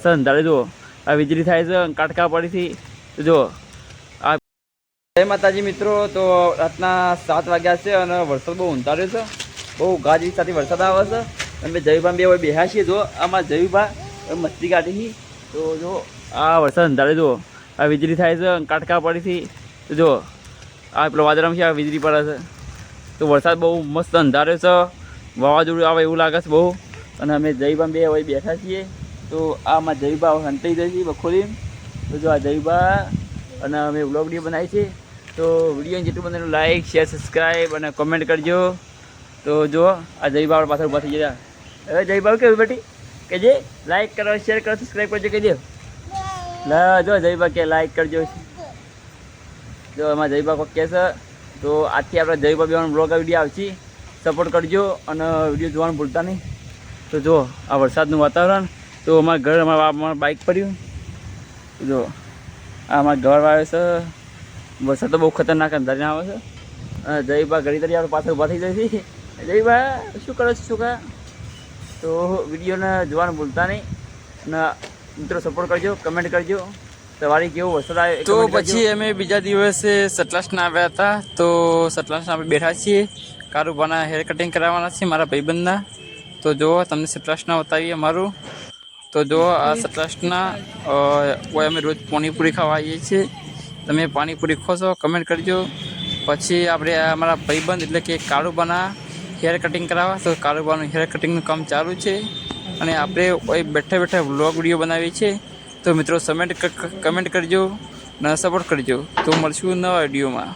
અંધારે જુઓ. આ વીજળી થાય છે કાટકા પડીથી જુઓ. આ જય માતાજી મિત્રો, તો રાતના સાત વાગ્યા છે અને વરસાદ બહુ ઊંધાર્યો છે. બહુ ગાજવી સાથે વરસાદ આવે છે. અને જયભા બે હવે બેહ્યા છીએ, જો. આમાં જયભા મસ્તી કાઢી તો જો, આ વરસાદ અંધારે જુઓ. આ વીજળી થાય છે કાટકા પડીથી જુઓ. આ પેલો વાદળામાં છે, આ વીજળી પડે છે. તો વરસાદ બહુ મસ્ત અંધાર્યો છે. વાવાઝોડું આવે એવું લાગે છે બહુ. અને અમે જયબા બે હવે બેઠા છીએ. તો આમાં જયબા સંતાઈ છે બખોરી તો જો આ જયબા અને અમે વ્લોગ વીડિયો બનાવી છે, તો વીડિયો જેટલું બને લાઇક શેર સબસ્ક્રાઈબ અને કોમેન્ટ કરજો. તો જો આ જયબા પાછળ ઊભા થઈ ગયા. હવે જયબા કેવું બેટી? કે જે લાઈક કરો શેર કરો સબસ્ક્રાઈબ કરજો કહી દે જો જયબા કે લાઇક કરજો. જો એમાં જયબા કોક કહેશે, તો આજથી આપણે જયબા બેવાનો બ્લોગ વીડિયો આવશે. સપોર્ટ કરજો અને વીડિયો જોવાનું ભૂલતા નહીં. તો જો, આ વરસાદનું વાતાવરણ તો અમારા ઘર અમારા બાઇક પડ્યું. જો આ અમારા ઘર આવે છે. વરસાદ તો બહુ ખતરનાક અંધારીને આવે છે. જયબા ઘડી તરી આપણે પાછળ ઊભા થઈ જાય છે. જયબા શું કરો છો છોકરા? તો વિડીયોને જોવાનું ભૂલતા નહીં. અને મિત્રો સપોર્ટ કરજો કમેન્ટ કરજો. તમારી કેવો વરસાદ આવે તો પછી અમે બીજા દિવસે સતલાસના આવ્યા હતા. તો સતલાસના આપણે બેઠા છીએ. કારુબાના હેર કટિંગ કરાવવાના છે મારા ભાઈબંધના. તો જો તમને સતલાસના બતાવીએ અમારું. તો જો, આ ટ્રસ્ટના અમે રોજ પાણીપુરી ખાવા આવીએ છીએ, તમે પાણીપુરી ખોશો કમેન્ટ કરજો. પછી આપણે અમારા ભાઈબંધ એટલે કે કાળુબાના હેર કટિંગ કરાવવા, તો કાળુબાનું હેર કટિંગનું કામ ચાલુ છે. અને આપણે કોઈ બેઠા બેઠા વ્લોગ વીડિયો બનાવીએ છીએ. તો મિત્રો સમેન્ટ કમેન્ટ કરજો અને સપોર્ટ કરજો. તો મળશું નવા વિડીયોમાં.